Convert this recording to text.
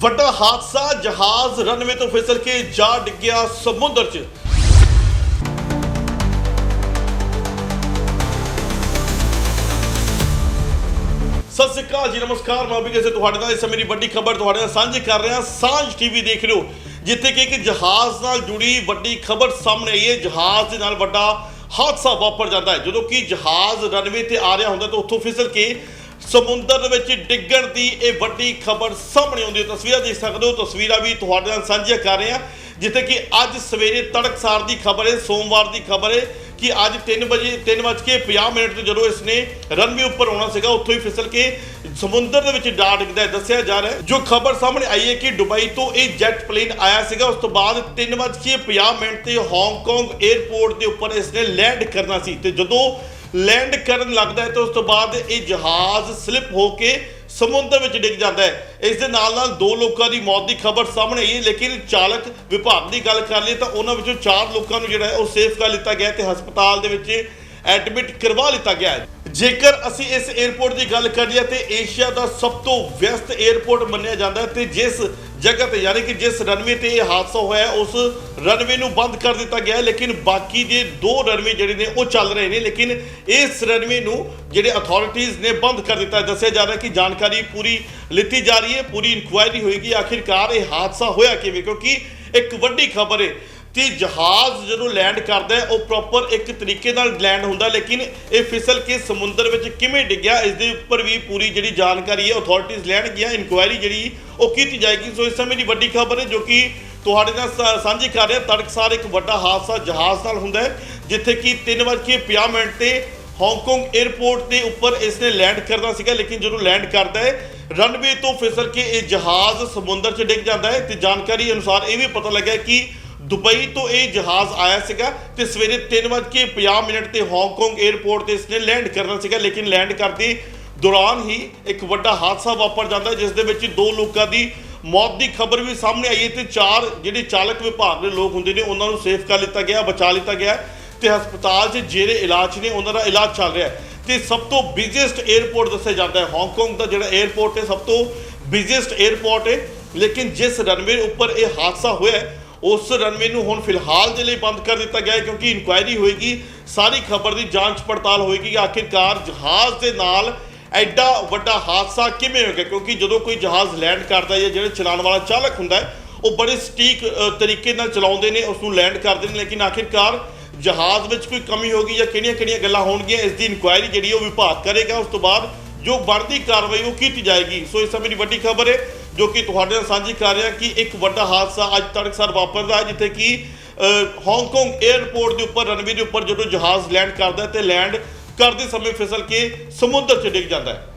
ਵੱਡਾ ਹਾਦਸਾ, ਜਹਾਜ਼ ਰਨਵੇ ਤੋਂ ਫਿਸਲ ਕੇ ਜਾ ਡਿੱਗਿਆ ਸਮੁੰਦਰ 'ਚ। ਸਤਿ ਸ਼੍ਰੀ ਅਕਾਲ ਜੀ, ਨਮਸਕਾਰ। ਮੈਂ ਵੀ ਕਿਸੇ ਤੁਹਾਡੇ ਨਾਲ ਇਸ ਸਮੇਂ ਦੀ ਵੱਡੀ ਖਬਰ ਤੁਹਾਡੇ ਨਾਲ ਸਾਂਝੀ ਕਰ ਰਿਹਾ। ਸਾਂਝ ਟੀਵੀ ਦੇਖ ਰਹੇ ਹੋ ਜਿੱਥੇ ਕਿ ਇੱਕ ਜਹਾਜ਼ ਨਾਲ ਜੁੜੀ ਵੱਡੀ ਖਬਰ ਸਾਹਮਣੇ ਆਈ ਹੈ। ਜਹਾਜ਼ ਦੇ ਨਾਲ ਵੱਡਾ ਹਾਦਸਾ ਵਾਪਰ ਜਾਂਦਾ ਹੈ। ਜਦੋਂ ਕਿ ਜਹਾਜ਼ ਰਨਵੇ ਤੇ ਆ ਰਿਹਾ ਹੁੰਦਾ ਤਾਂ ਉੱਥੋਂ ਫਿਸਲ ਕੇ ਸਮੁੰਦਰ ਦੇ ਵਿੱਚ ਡਿੱਗਣ ਦੀ ਇਹ ਵੱਡੀ ਖਬਰ ਸਾਹਮਣੇ ਆਉਂਦੀ ਹੈ। ਤਸਵੀਰਾਂ ਦੇਖ ਸਕਦੇ ਹੋ, ਤਸਵੀਰਾਂ ਵੀ ਤੁਹਾਡੇ ਨਾਲ ਸਾਂਝੀਆਂ ਕਰ ਰਹੇ ਹਾਂ, ਜਿੱਥੇ ਕਿ ਅੱਜ ਸਵੇਰੇ ਤੜਕਸਾਰ ਦੀ ਖਬਰ ਹੈ, ਸੋਮਵਾਰ ਦੀ ਖਬਰ ਹੈ ਕਿ ਅੱਜ 3 ਵਜੇ 3:50 ਮਿੰਟ ਤੇ ਜਦੋਂ ਇਸਨੇ ਰਨਵੇ ਉੱਪਰ ਆਉਣਾ ਸੀਗਾ, ਉੱਥੋਂ ਹੀ ਫਿਸਲ ਕੇ ਸਮੁੰਦਰ ਦੇ ਵਿੱਚ ਜਾ ਡਿੱਗਦਾ ਹੈ, ਦੱਸਿਆ ਜਾ ਰਿਹਾ ਜੋ ਖਬਰ ਸਾਹਮਣੇ ਆਈ ਹੈ ਕਿ ਦੁਬਈ ਤੋਂ ਇਹ ਜੈਟ ਪਲੇਨ ਆਇਆ ਸੀਗਾ, ਉਸ ਤੋਂ ਬਾਅਦ 3:50 ਮਿੰਟ ਤੇ ਹਾਂਗਕਾਂਗ 에ਅਰਪੋਰਟ ਦੇ ਉੱਪਰ ਇਸਨੇ ਲੈਂਡ ਕਰਨਾ ਸੀ ਤੇ ਜਦੋਂ ਲੈਂਡ ਕਰਨ ਲੱਗਦਾ ਹੈ ਤਾਂ ਉਸ ਤੋਂ ਬਾਅਦ ਇਹ ਜਹਾਜ਼ ਸਲਿਪ ਹੋ ਕੇ ਸਮੁੰਦਰ ਵਿੱਚ ਡਿੱਗ ਜਾਂਦਾ ਹੈ। ਇਸ ਦੇ ਨਾਲ ਨਾਲ ਦੋ ਲੋਕਾਂ ਦੀ ਮੌਤ ਦੀ ਖਬਰ ਸਾਹਮਣੇ ਆਈ ਹੈ, ਲੇਕਿਨ ਚਾਲਕ ਵਿਭਾਗ ਦੀ ਗੱਲ ਕਰ ਲਈਏ ਤਾਂ ਉਹਨਾਂ ਵਿੱਚੋਂ ਚਾਰ ਲੋਕਾਂ ਨੂੰ ਜਿਹੜਾ ਹੈ ਉਹ ਸੇਫ ਕਰ ਲਿੱਤਾ ਗਿਆ ਤੇ ਹਸਪਤਾਲ ਦੇ ਵਿੱਚ ਐਡਮਿਟ ਕਰਵਾ ਲਿੱਤਾ ਗਿਆ ਹੈ। ਜੇਕਰ ਅਸੀਂ ਇਸ 에ਅਰਪੋਰਟ ਦੀ ਗੱਲ ਕਰੀਏ ਤੇ ਏਸ਼ੀਆ ਦਾ ਸਭ ਤੋਂ ਵਿਅਸਤ 에ਅਰਪੋਰਟ ਮੰਨਿਆ ਜਾਂਦਾ ਹੈ ਤੇ ਜਿਸ ਜਗ੍ਹਾ ਤੇ, ਯਾਨੀ ਕਿ ਜਿਸ ਰਨਵੇ ਤੇ ਇਹ ਹਾਦਸਾ ਹੋਇਆ ਉਸ ਰਨਵੇ ਨੂੰ ਬੰਦ ਕਰ ਦਿੱਤਾ ਗਿਆ ਲੇਕਿਨ ਬਾਕੀ ਦੇ ਦੋ ਰਨਵੇ ਜਿਹੜੇ ਨੇ ਉਹ ਚੱਲ ਰਹੇ ਨੇ, ਲੇਕਿਨ ਇਸ ਰਨਵੇ ਨੂੰ ਜਿਹੜੇ ਅਥਾਰਟੀਆਂ ਨੇ ਬੰਦ ਕਰ ਦਿੱਤਾ ਦੱਸਿਆ ਜਾ ਰਿਹਾ ਕਿ ਜਾਣਕਾਰੀ ਪੂਰੀ ਲਿੱਤੀ ਜਾ ਰਹੀ ਹੈ, ਪੂਰੀ ਇਨਕੁਆਇਰੀ ਹੋਏਗੀ, ਆਖਿਰਕਾਰ ਇਹ ਹਾਦਸਾ ਹੋਇਆ ਕਿਵੇਂ? ਕਿਉਂਕਿ ਇੱਕ ਵੱਡੀ ਖਬਰ ਹੈ ਕਿ ਜਹਾਜ਼ ਜਦੋਂ ਲੈਂਡ ਕਰਦਾ ਹੈ, ਉਹ ਪ੍ਰੋਪਰ ਇੱਕ ਤਰੀਕੇ ਨਾਲ ਲੈਂਡ ਹੁੰਦਾ, ਲੇਕਿਨ ਇਹ ਫਿਸਲ ਕੇ ਸਮੁੰਦਰ ਵਿੱਚ ਕਿਵੇਂ ਡਿੱਗਿਆ ਇਸ ਦੇ ਉੱਪਰ ਵੀ ਪੂਰੀ ਜਿਹੜੀ ਜਾਣਕਾਰੀ ਹੈ ਅਥਾਰਟੀਆਂ ਲੈਣਗੀਆਂ ਇਨਕੁਆਇਰੀ ਜਿਹੜੀ, ਉਹ ਕੀਤੀ ਜਾਏਗੀ। ਸੋ ਇਸ ਸਮੇਂ ਦੀ ਵੱਡੀ ਖਬਰ ਹੈ, ਜੋ ਕਿ ਤੁਹਾਡੇ ਨਾਲ ਸਾ- ਸਾਂਝੀ ਕਰ ਰਿਹਾ, ਤੜਕਸਾਰ ਇੱਕ ਵੱਡਾ ਹਾਦਸਾ ਜਹਾਜ਼ ਨਾਲ ਹੁੰਦਾ ਹੈ, ਜਿੱਥੇ ਕਿ 3:50 ਮਿੰਟ ਤੇ ਹਾਂਗਕਾਂਗ 에ਅਰਪੋਰਟ ਦੇ ਉੱਪਰ ਇਸ ਨੇ ਲੈਂਡ ਕਰਨਾ ਸੀਗਾ, ਲੇਕਿਨ ਜਦੋਂ ਲੈਂਡ ਕਰਦਾ ਹੈ ਰਨਵੇ ਤੋਂ ਫਿਸਲ ਕੇ ਇਹ ਜਹਾਜ਼ ਸਮੁੰਦਰ 'ਚ ਡਿੱਗ ਜਾਂਦਾ ਹੈ, ਤੇ ਜਾਣਕਾਰੀ ਅਨੁਸਾਰ ਇਹ ਵੀ ਪਤਾ ਲੱਗਾ ਕਿ ਦੁਬਈ ਤੋਂ ਇਹ ਜਹਾਜ਼ ਆਇਆ ਸੀਗਾ ਤੇ ਸਵੇਰੇ 3:50 ਮਿੰਟ ਤੇ ਹਾਂਗਕਾਂਗ 에ਅਰਪੋਰਟ ਤੇ ਇਸਨੇ ਲੈਂਡ ਕਰਨਾ ਸੀਗਾ, ਲੇਕਿਨ ਲੈਂਡ ਕਰਦੀ ਦੌਰਾਨ ਹੀ ਇੱਕ ਵੱਡਾ ਹਾਦਸਾ ਵਾਪਰ ਜਾਂਦਾ, ਜਿਸ ਦੇ ਵਿੱਚ ਦੋ ਲੋਕਾਂ ਦੀ ਮੌਤ ਦੀ ਖਬਰ ਵੀ ਸਾਹਮਣੇ ਆਈ ਹੈ ਤੇ ਚਾਰ ਜਿਹੜੇ ਚਾਲਕ ਵਿਭਾਗ ਦੇ ਲੋਕ ਹੁੰਦੇ ਨੇ, ਉਹਨਾਂ ਨੂੰ ਸੇਫ ਕਰ ਲਿੱਤਾ ਗਿਆ, ਬਚਾ ਲਿੱਤਾ ਗਿਆ ਤੇ ਹਸਪਤਾਲ 'ਚ ਜਿਹੜੇ ਇਲਾਜ ਨੇ, ਉਹਨਾਂ ਦਾ ਇਲਾਜ ਚੱਲ ਰਿਹਾ ਹੈ। ਤੇ ਸਭ ਤੋਂ ਬਿਜ਼ੀਐਸਟ 에ਅਰਪੋਰਟ ਦੱਸਿਆ ਜਾਂਦਾ ਹੈ ਹਾਂਗਕਾਂਗ ਦਾ ਜਿਹੜਾ 에ਅਰਪੋਰਟ ਹੈ, ਸਭ ਤੋਂ ਬਿਜ਼ੀਐਸਟ 에ਅਰਪੋਰਟ ਹੈ। ਲੇਕਿਨ ਜਿਸ ਰਨਵੇ ਉੱਪਰ ਇਹ ਹਾਦਸਾ ਹੋਇਆ ਉਸ ਰਨਵੇ ਨੂੰ ਹੁਣ ਫਿਲਹਾਲ ਦੇ ਲਈ ਬੰਦ ਕਰ ਦਿੱਤਾ ਗਿਆ ਹੈ ਕਿਉਂਕਿ ਇਨਕੁਆਇਰੀ ਹੋਏਗੀ, ਸਾਰੀ ਖਬਰ ਦੀ ਜਾਂਚ ਪੜਤਾਲ ਹੋਏਗੀ ਕਿ ਆਖਿਰਕਾਰ ਜਹਾਜ਼ ਦੇ ਨਾਲ ਐਡਾ ਵੱਡਾ ਹਾਦਸਾ ਕਿਵੇਂ ਹੋ ਗਿਆ ਕਿਉਂਕਿ ਜਦੋਂ ਕੋਈ ਜਹਾਜ਼ ਲੈਂਡ ਕਰਦਾ ਹੈ ਜਾਂ ਜਿਹੜਾ ਚਲਾਉਣ ਵਾਲਾ ਚਾਲਕ ਹੁੰਦਾ ਹੈ, ਉਹ ਬੜੇ ਸਟੀਕ ਤਰੀਕੇ ਨਾਲ ਚਲਾਉਂਦੇ ਨੇ ਉਸ ਨੂੰ ਲੈਂਡ ਕਰਦੇ ਨੇ, ਲੇਕਿਨ ਆਖਿਰਕਾਰ ਜਹਾਜ਼ ਵਿੱਚ ਕੋਈ ਕਮੀ ਹੋਗੀ ਜਾਂ ਕਿਹੜੀਆਂ-ਕਿਹੜੀਆਂ ਗੱਲਾਂ ਹੋਣਗੀਆਂ, ਇਸ ਦੀ ਇਨਕੁਆਇਰੀ ਜਿਹੜੀ ਉਹ ਵਿਭਾਗ ਕਰੇਗਾ, ਉਸ ਤੋਂ ਬਾਅਦ ਜੋ ਬਣਦੀ ਕਾਰਵਾਈ ਉਹ ਕੀਤੀ ਜਾਏਗੀ। ਸੋ ਇਸ ਸਮੇਂ ਦੀ ਵੱਡੀ ਖਬਰ ਹੈ ਜੋ ਕਿ ਤੁਹਾਡੇ ਨਾਲ ਸਾਂਝੀ ਕਰ ਰਿਹਾ ਕਿ ਇੱਕ ਵੱਡਾ ਹਾਦਸਾ ਅੱਜ ਤੜਕਸਾਰ ਵਾਪਰਦਾ ਹੈ ਜਿੱਥੇ ਕਿ ਅ, ਹਾਂਗਕਾਂਗ 에ਅਰਪੋਰਟ ਦੇ ਉੱਪਰ ਰਨਵੇ ਦੇ ਉੱਪਰ ਜਦੋਂ ਜਹਾਜ਼ ਲੈਂਡ ਕਰਦਾ ਹੈ ਤੇ ਲੈਂਡ ਕਰਦੇ ਸਮੇਂ ਫਿਸਲ ਕੇ ਸਮੁੰਦਰ 'ਚ ਡਿੱਗ ਜਾਂਦਾ ਹੈ।